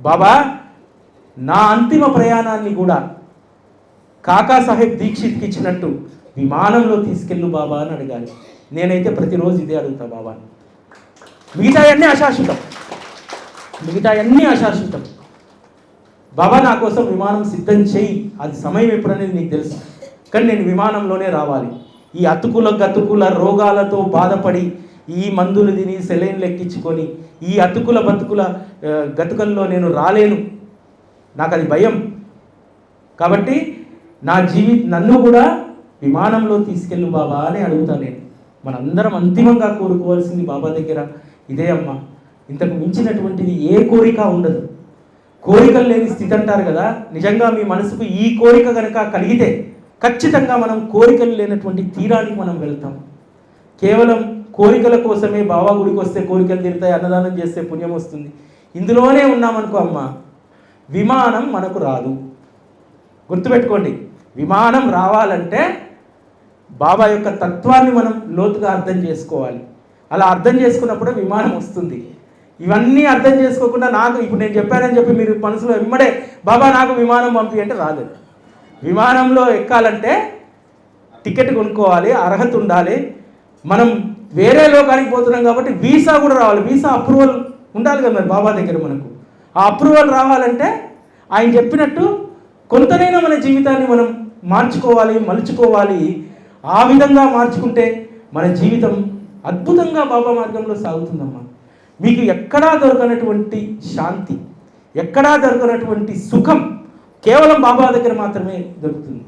బాబా నా అంతిమ ప్రయాణాన్ని కూడా కాకా సాహెబ్ దీక్షిత్కి ఇచ్చినట్టు విమానంలో తీసుకెళ్ళు బాబా అని అడగాలి. నేనైతే ప్రతిరోజు ఇదే అడుగుతా బాబా. మిగతా అన్నీ అశాశ్వతం. మిగతా అన్నీ అశాశ్వతం. బాబా నా కోసం విమానం సిద్ధం చేయి. అది సమయం ఎప్పుడనేది నీకు తెలుసు. కానీ నేను విమానంలోనే రావాలి. ఈ అతుకుల గతుకుల రోగాలతో బాధపడి ఈ మందులు తిని సెలైన్లు ఎక్కించుకొని ఈ అతుకుల బతుకుల గతుకల్లో నేను రాలేను. నాకు అది భయం. కాబట్టి నా జీవి నన్ను కూడా విమానంలో తీసుకెళ్ళు బాబా అని అడుగుతా నేను. మనందరం అంతిమంగా కోరుకోవాల్సింది బాబా దగ్గర ఇదే అమ్మా. ఇంతకు మించినటువంటిది ఏ కోరిక ఉండదు. కోరికలు లేని స్థితి అంటారు కదా నిజంగా మీ మనసుకు ఈ కోరిక కనుక కలిగితే ఖచ్చితంగా మనం కోరికలు లేనటువంటి తీరానికి మనం వెళ్తాం. కేవలం కోరికల కోసమే బాబా గుడికి వస్తే కోరికలు తీరుతాయి అన్నదానం చేస్తే పుణ్యం వస్తుంది. ఇందులోనే ఉన్నామనుకో అమ్మ విమానం మనకు రాదు. గుర్తుపెట్టుకోండి విమానం రావాలంటే బాబా యొక్క తత్వాన్ని మనం లోతుగా అర్థం చేసుకోవాలి. అలా అర్థం చేసుకున్నప్పుడే విమానం వస్తుంది. ఇవన్నీ అర్థం చేసుకోకుండా నాకు ఇప్పుడు నేను చెప్పానని చెప్పి మీరు మనసులో ఇమ్మడే బాబా నాకు విమానం పంపి అంటే రాదు. విమానంలో ఎక్కాలంటే టికెట్ కొనుక్కోవాలి అర్హత ఉండాలి మనం వేరే లోకానికి పోతున్నాం కాబట్టి వీసా కూడా రావాలి. వీసా అప్రూవల్ ఉండాలి కదా మరి బాబా దగ్గర మనకు. ఆ అప్రూవల్ రావాలంటే ఆయన చెప్పినట్టు కొంతనైనా మన జీవితాన్ని మనం మార్చుకోవాలి మలుచుకోవాలి. ఆ విధంగా మార్చుకుంటే మన జీవితం అద్భుతంగా బాబా మార్గంలో సాగుతుందమ్మా. మీకు ఎక్కడా దొరకనటువంటి శాంతి ఎక్కడా దొరకనటువంటి సుఖం కేవలం బాబా దగ్గర మాత్రమే దొరుకుతుంది.